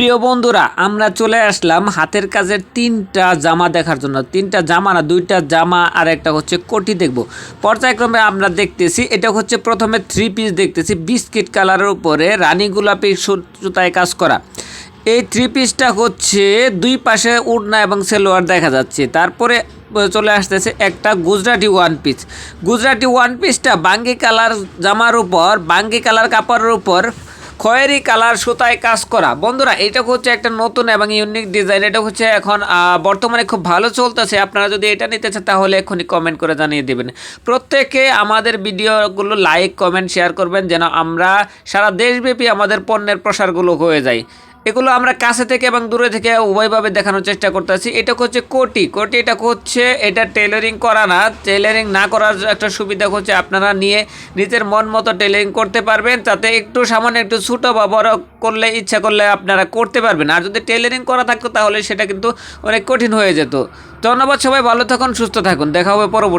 প্রিয় বন্ধুরা, আমরা চলে আসলাম হাতের কাজের তিনটা জামা দেখার জন্য। তিনটা জামা না, দুইটা জামা, আর একটা হচ্ছে কোটি দেখব। পর্যায়ক্রমে আমরা দেখতেছি, এটা হচ্ছে প্রথমে থ্রি পিস দেখতেছি, বিস্কিট কালারের উপরে রানী গোলাপি সুতায় কাজ করা। এই থ্রি পিসটা হচ্ছে দুই পাশে উড়না এবং সেলোয়ার দেখা যাচ্ছে। তারপরে চলে আসতেছে একটা Gujarati one piece Gujarati one পিসটা বাঙ্গি কালার জামার উপর, বাঙ্গি কালার কাপড়ের উপর খয়েরি কালার সুতায় কাজ করা। বন্ধুরা, এটা হচ্ছে একটা নতুন এবং ইউনিক ডিজাইন এটা হচ্ছে এখন বর্তমানে খুব ভালো চলতেছে। আপনারা যদি এটা নিতে চান, তাহলে এখনই কমেন্ট করে জানিয়ে দেবেন। প্রত্যেকে আমাদের ভিডিওগুলো লাইক কমেন্ট শেয়ার করবেন, যেন আমরা সারা দেশব্যাপী আমাদের পণ্যের প্রসারগুলো হয়ে যায়। এগুলো আমরা কাছে থেকে এবং দূরে থেকে উভয়ভাবে দেখানোর চেষ্টা করতেছি। এটা হচ্ছে কোটি। কোটি এটা হচ্ছে, এটা টেলারিং করা না। টেলারিং না করার একটা সুবিধা হচ্ছে আপনারা নিয়ে নিজের মন মতো টেলারিং করতে পারবেন, তাতে একটু সামান্য একটু ছোটো বা বড় করলে ইচ্ছা করলে আপনারা করতে পারবেন। আর যদি টেলারিং করা থাকতো তাহলে সেটা কিন্তু অনেক কঠিন হয়ে যেত। ধন্যবাদ সবাই, ভালো থাকুন, সুস্থ থাকুন। দেখা হবে পরবর্তী